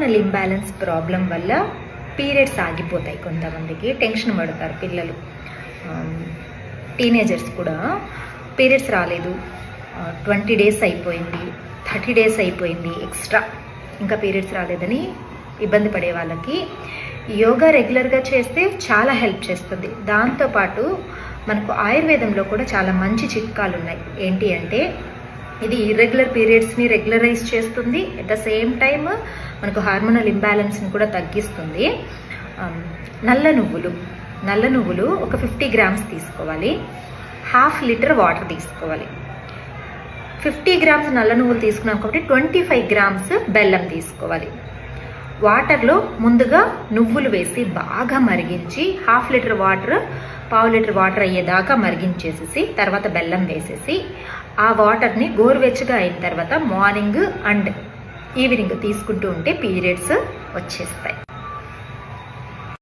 Hormonal imbalance problem వల్ల periods ఆగిపోతాయి కొంతమందికి టెన్షన్ పడతారు పిల్లలు. Um, టీనేజర్స్ కూడా పీరియడ్స్ రాలేదు. Uh, ట్వంటీ డేస్ అయిపోయింది థర్టీ డేస్ అయిపోయింది ఎక్స్ట్రా ఇంకా పీరియడ్స్ రాలేదని ఇబ్బంది పడే వాళ్ళకి యోగా రెగ్యులర్గా చేస్తే చాలా హెల్ప్ చేస్తుంది. దాంతోపాటు మనకు ఆయుర్వేదంలో కూడా చాలా మంచి చిట్కాలు ఉన్నాయి. ఏంటి అంటే ఇది ఇర్రెగ్యులర్ పీరియడ్స్ని రెగ్యులరైజ్ చేస్తుంది. అట్ ద సేమ్ టైమ్ మనకు హార్మోనల్ ఇంబ్యాలెన్స్ని కూడా తగ్గిస్తుంది. నల్ల నువ్వులు. నల్ల నువ్వులు ఒక ఫిఫ్టీ గ్రామ్స్ తీసుకోవాలి. హాఫ్ లీటర్ వాటర్ తీసుకోవాలి. ఫిఫ్టీ గ్రామ్స్ నల్ల నువ్వులు తీసుకున్నాం కాబట్టి ట్వంటీ ఫైవ్ గ్రామ్స్ బెల్లం తీసుకోవాలి. వాటర్లో ముందుగా నువ్వులు వేసి బాగా మరిగించి హాఫ్ లీటర్ వాటర్ పావు లీటర్ వాటర్ అయ్యేదాకా మరిగించేసేసి తర్వాత బెల్లం వేసేసి ఆ వాటర్ని గోరువెచ్చగా అయిన తర్వాత మార్నింగ్ అండ్ ఈవినింగ్ తీసుకుంటూ ఉంటే పీరియడ్స్ వచ్చేస్తాయి.